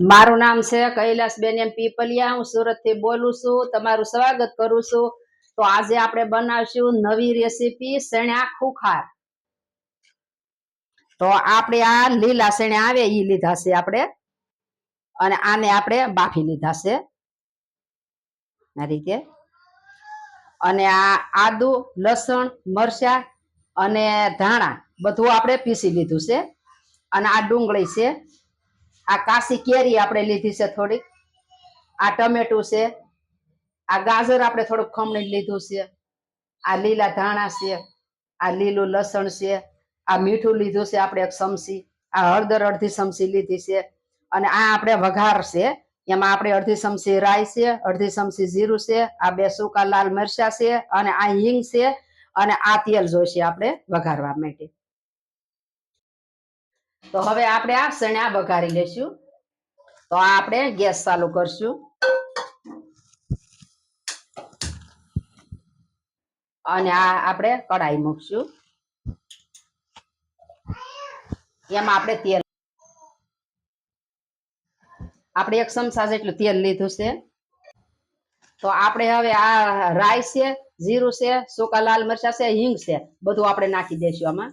મારું નામ છે કૈલાસબેન એમ પીપલિયા. હું સુરતથી બોલું છું. તમારું સ્વાગત કરું છું. તો આજે આપણે બનાવશું નવી રેસીપી શેણા ખુખાર. તો આપણે આ લીલા શેણા આવે એ લીધા છે આપણે. અને આને આપણે બાફી લીધા છે. આ રીતે. અને આ આદુ, લસણ, મરચા અને ધાણા બધું આપણે પીસી લીધું છે. અને આ ડુંગળી છે. આ કાશી કેરી આપણે લીધી છે થોડીક. આ ટમેટું છે. આ ગાજર આપણે થોડુંક ખમણી લીધું છે. આ લીલા ધાણા છે. આ લીલું લસણ છે. આ મીઠું લીધું છે આપણે એક ચમચી આ હળદર અડધી ચમચી લીધી છે. અને આ આપણે વઘાર છે. એમાં આપણે અડધી ચમચી રાઈ છે, અડધી ચમચી જીરું છે, આ બે સૂકા લાલ મરચા છે અને આ હિંગ છે અને આ તેલ જોઈશે આપણે વઘારવા માટે. તો હવે આપણે આ સણ્યા વઘારી લેશું. તો આ આપણે ગેસ ચાલુ કરશું. અને આ આપણે કઢાઈ મૂકશું. એમાં આપણે તેલ આપણે એક ચમચા જેટલું તેલ લીધું છે. તો આપણે હવે આ રાઈ છે, જીરું છે, સુકા લાલ મરચા છે, હિંગ છે, બધું આપણે નાખી દઈશું આમાં.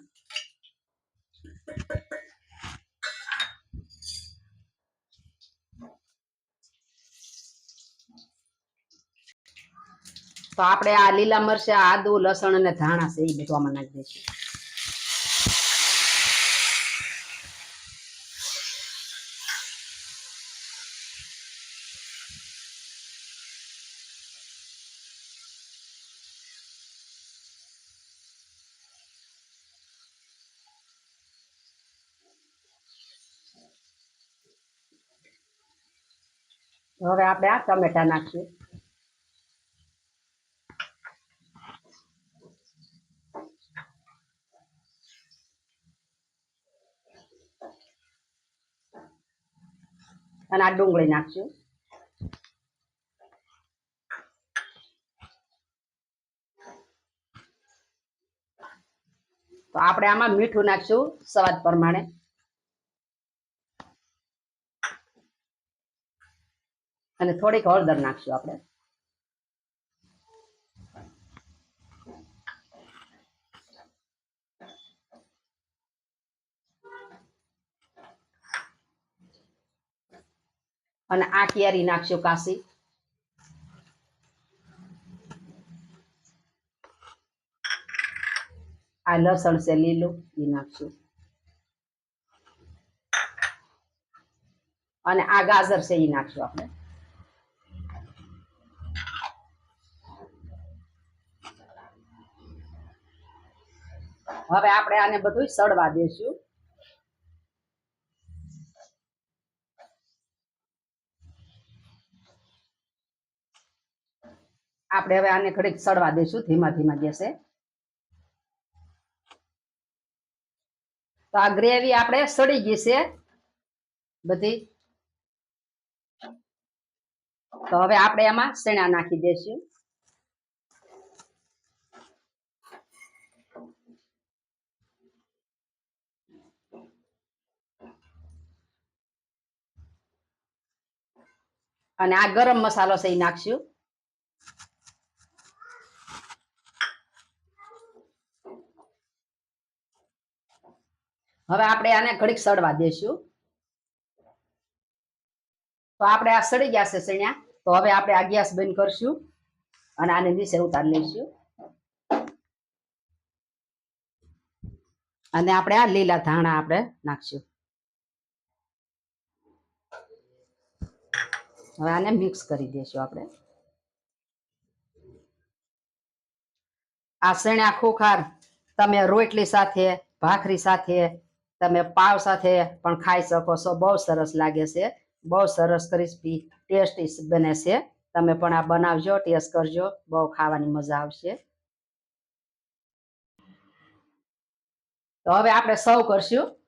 તો આપણે આ લીલા મરચા, આદુ, લસણ અને ધાણા છે એ બધું આમાં નાખી દઈશું. હવે આપણે આ ટમેટા નાખીએ. અને આ ડુંગળી નાખશું. તો આપણે આમાં મીઠું નાખશું સ્વાદ પ્રમાણે. અને થોડીક હળદર નાખશું આપણે. અને આ કેરી નાખશું કાશી. આ લસણ છે લીલું એ નાખશું. અને આ ગાજર છે એ નાખશું આપણે. હવે આપણે આને બધું સડવા દેશું. આપણે હવે આને ઘડીક સડવા દઈશું, ધીમા ધીમા ગેસે. તો આ ગ્રેવી આપણે સડી ગઈ છે બધી. તો હવે આપણે એમાં શેણા નાખી દઈશું. અને આ ગરમ મસાલો છે એ નાખશું. હવે આપણે આને ઘડીક સડવા દેશું તો આપણે આ સડી ગયા છે સણ્યા. તો હવે આપણે આ બંધ કરશું અને આને નીચે ઉતારી લઈશું. અને આપણે આ લીલા ધાણા આપણે નાખશું. હવે આને મિક્સ કરી દઈશું આપણે. આ સણ્યા ખોખાર તમે રોટલી સાથે, ભાખરી સાથે તમે પાવ સાથે પણ ખાઈ શકો છો. બહુ સરસ લાગે છે. બહુ સરસ ક્રિસ્પી, ટેસ્ટી બને છે. તમે પણ આ બનાવજો, ટેસ્ટ કરજો. બહુ ખાવાની મજા આવશે. તો હવે આપણે સર્વ કરશું.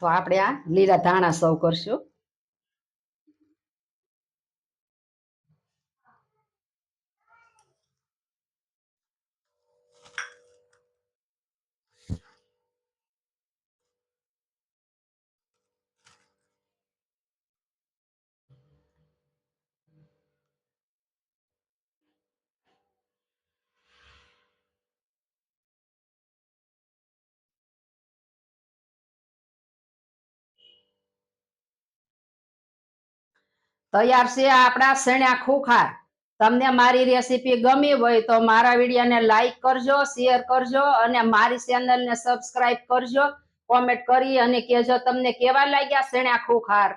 તો આપણે આ લીલા ધાણા સૌ કરશું. તૈયાર છે આપણા શેણ્યા ખુખાર. તમને મારી રેસીપી ગમી હોય તો મારા વિડીયોને લાઈક કરજો શેર કરજો અને મારી ચેનલને સબસ્ક્રાઇબ કરજો. કોમેન્ટ કરી અને કહેજો તમને કેવા લાગ્યા શેણ્યા ખુખાર.